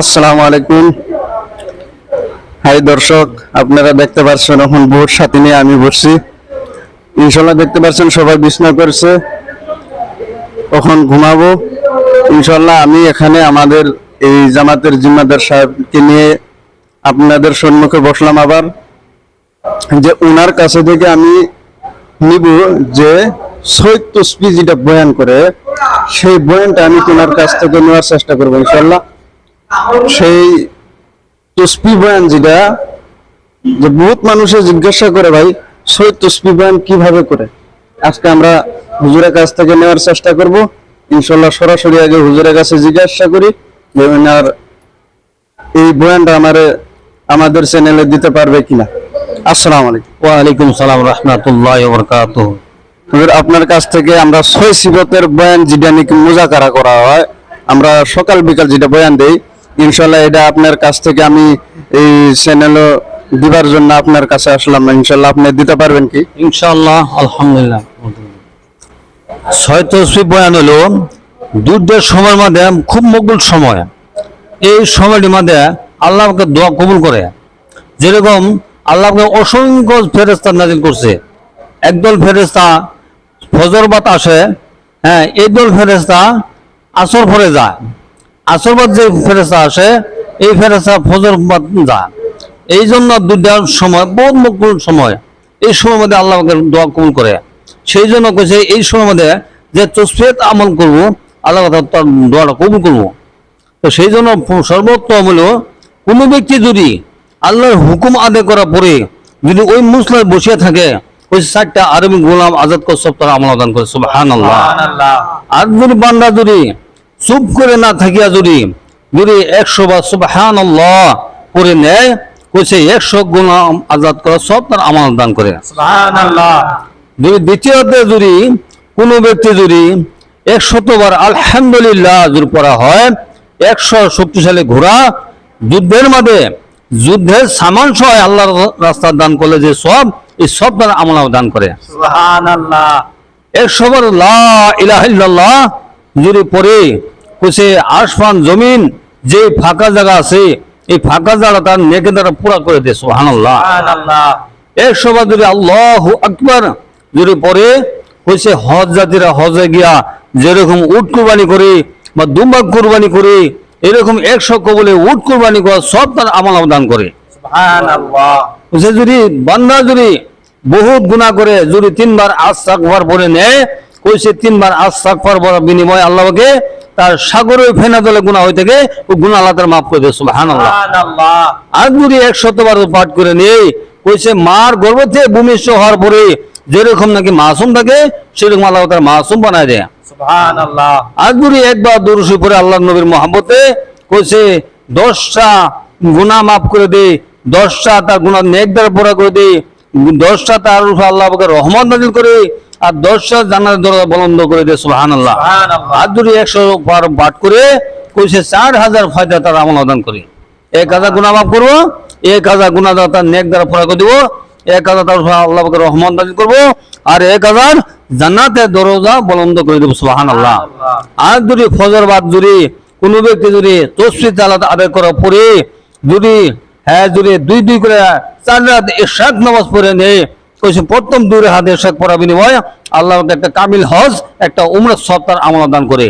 আসসালামু আলাইকুম। হাই দর্শক, আপনারা দেখতে পাচ্ছেন এখন ভোর সাথে নিয়ে আমি বসছি। ইনশাল্লাহ দেখতে পাচ্ছেন সবাই বিছনা করছে। কখন ঘুমাবো। ইনশাল্লাহ আমি এখানে আমাদের এই জামাতের জিম্মাদার সাহেবকে নিয়ে আপনাদের সম্মুখে বসলাম আবার। যে ওনার কাছে থেকে আমি নিব যে সৈয়দ তসবি যেটা বয়ান করে, সেই বয়ানটা আমি তোমার কাছ থেকে নেওয়ার চেষ্টা করব ইনশাল্লাহ সেই তসবি বয়ান যেটা যে বহুত মানুষে জিজ্ঞাসা করে ভাই সৈয়দ তসবি বয়ান কীভাবে করে? আজকে আমরা হুজুরের কাছ থেকে নেওয়ার চেষ্টা করব। ইনশাল্লাহ সরাসরি আগে হুজুরের কাছে জিজ্ঞাসা করি যে ওনার এই বয়ানটা আমারে আমাদের চ্যানেলে দিতে পারবে কিনা। আসসালামু আলাইকুম। ওয়ালাইকুম সালাম রহমতুল্লাহ বরকাত হুজুর আপনার কাছ থেকে আমরা ছয় সিবতের বয়ান যেটা নাকি মুজাকারা করা হয় আমরা সকাল বিকাল যেটা বয়ান দেই ইনশাল্লাহ এটা আপনার কাছ থেকে আমি এই চ্যানেলও দিবার জন্য আপনার কাছে আসলাম। ইনশাল্লাহ আপনি দিতে পারবেন কি? ইনশাল্লাহ, আলহামদুলিল্লাহ। ছয় তসবি বয়ান হলো দুধের সময়ের মধ্যে খুব মকবুল সময়। এই সময়টির মধ্যে আল্লাহকে দোয়া কবুল করে। যেরকম আল্লাহকে অসংখ্য ফেরেস্তা নাজিল করছে। একদল ফেরেস্তা ফজরবাত আসে হ্যাঁ এই দল ফেরেস্তা আসর পরে যায়। আসরবাদ যে ফেরেস্তা আসে এই ফেরেস্তা ফজরবাদ যা এই জন্য দুটার সময় বহুত মকবুল সময়। এই সময়ের মধ্যে আল্লাহকে দোয়া কবুল করে। সেই জন্য কইছে এই সময়ের মধ্যে যে তসফিয়ত আমল করব আল্লাহ তার দোয়াটা কবুল করব। তো সেই জন্য সর্বোত্তম হলো কোনো ব্যক্তি যদি আল্লাহর হুকুম আদায় করার পরে যদি ওই মুসলায় বসিয়ে থাকে ওই চারটা আরবি গোলাম আজাদ কর সপ্তাহ আমল দান করে আল্লাহ আর যদি বান্দা যদি চুপ করে না থাকিয়া যদি যদি একশো বা সুবাহান আল্লাহ করে নেয় কইছে একশো গোলাম আজাদ করা সব তার আমল দান করে যদি দ্বিতীয়তে যদি কোনো ব্যক্তি যদি একশতবার আলহামদুলিল্লাহ যদি পড়া হয় একশো শক্তিশালী ঘোড়া যুদ্ধের মাঝে যুদ্ধের সামান সহ আল্লাহর রাস্তা দান করলে যে সব এই সব তার আমলাও দান করে। একশো বার লা ইলাহা ইল্লাল্লাহ যদি পড়ে কুছে আসমান জমিন যে ফাঁকা জায়গা আছে এই ফাঁকা জায়গা তার নেকে দ্বারা পুরা করে দেয় সুবহানাল্লাহ। একশো বার যদি আল্লাহ আকবার যদি পরে হয়েছে হজ জাতিরা হজে গিয়া যেরকম উট কুরবানি করে বা দুম্বা কুরবানি করে এরকম একশো কবলে উট কুরবানি করা সব তার আমল দান করে। সে যদি বান্দা যদি বহুত গুণা করে যদি তিনবার আজ পরে নেয় কইছে তিনবার আজ সাকবার পর বিনিময় আল্লাহকে তার সাগরে ফেনা দলে গুণা হয়ে থাকে ও গুণা আল্লাহ তার মাফ করে দেয় সুবহানাল্লাহ। আর যদি একশতবার পাঠ করে নেই কইছে মার গর্ভ থেকে ভূমিষ্ঠ হওয়ার পরে যেরকম নাকি মাসুম থাকে সেরকম আল্লাহ তার মাসুম বানায় দেয়। আর যদি একবার দরুসি পরে আল্লাহ নবীর মহাব্বতে কইছে দশটা গুনাহ মাফ করে দে দশটা তার গুনাহ নেক দ্বারা পুরা করে দে দশটা তার উপর আল্লাহ আমাকে রহমত নাজিল করে আর দশটা জানার দরজা বলন্দ করে দে সুবহানাল্লাহ। আর যদি একশো বার পাঠ করে কইছে চার হাজার ফায়দা তার আমল আদান করে। এক হাজার গুণা মাফ করব এক হাজার গুণা তার নেক দ্বারা পুরা করে দিব এক হাজার তার আল্লাহ রহমত নাজিল করব আর এক হাজার জান্নাতের দরজা বলন্দ করে দেবো সুবহানাল্লাহ। আর যদি ফজর বাদ যদি কোনো ব্যক্তি যদি তসফি চালাত আদায় করার পরে যদি হ্যাঁ যদি দুই দুই করে চার রাত এরশাদ নামাজ পড়ে কইছে প্রথম দুই হাত এরশাদ পড়া বিনিময় আল্লাহ একটা কামিল হজ একটা উমরা আমল দান করে।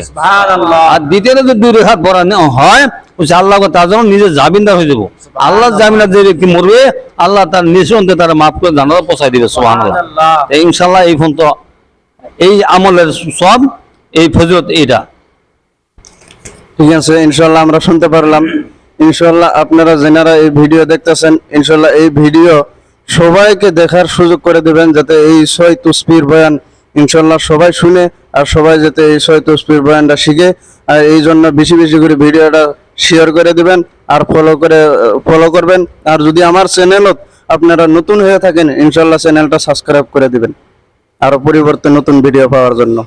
আর দ্বিতীয় যদি দুই রেখাত পড়া নেওয়া হয় আল্লাহ তার জন্য নিজে জামিনদার হয়ে যাব। আল্লাহ জামিনদার যে ব্যক্তি মরবে আল্লাহ তার নিঃসন্দেহে তারা মাফ করে দিবে সোহান ইনশাল্লাহ এই ফোন তো এই আমলের সব এই ফজরত এইটা। ঠিক আছে ইনশাল্লাহ আমরা শুনতে পারলাম। ইনশাল্লাহ আপনারা যেনারা এই ভিডিও দেখতেছেন ইনশাল্লাহ এই ভিডিও সবাইকে দেখার সুযোগ করে দেবেন যাতে এই ছয় তুসপির বয়ান ইনশাল্লাহ সবাই শুনে আর সবাই যাতে এই ছয় তুসপির বয়ানটা শিখে। আর এই জন্য বেশি বেশি করে ভিডিওটা শেয়ার করে দেবেন আর ফলো করে ফলো করবেন। আর যদি আমার চ্যানেলত আপনারা নতুন হয়ে থাকেন ইনশাল্লাহ চ্যানেলটা সাবস্ক্রাইব করে দেবেন। আরও পরিবর্তে নতুন ভিডিও পাওয়ার জন্য।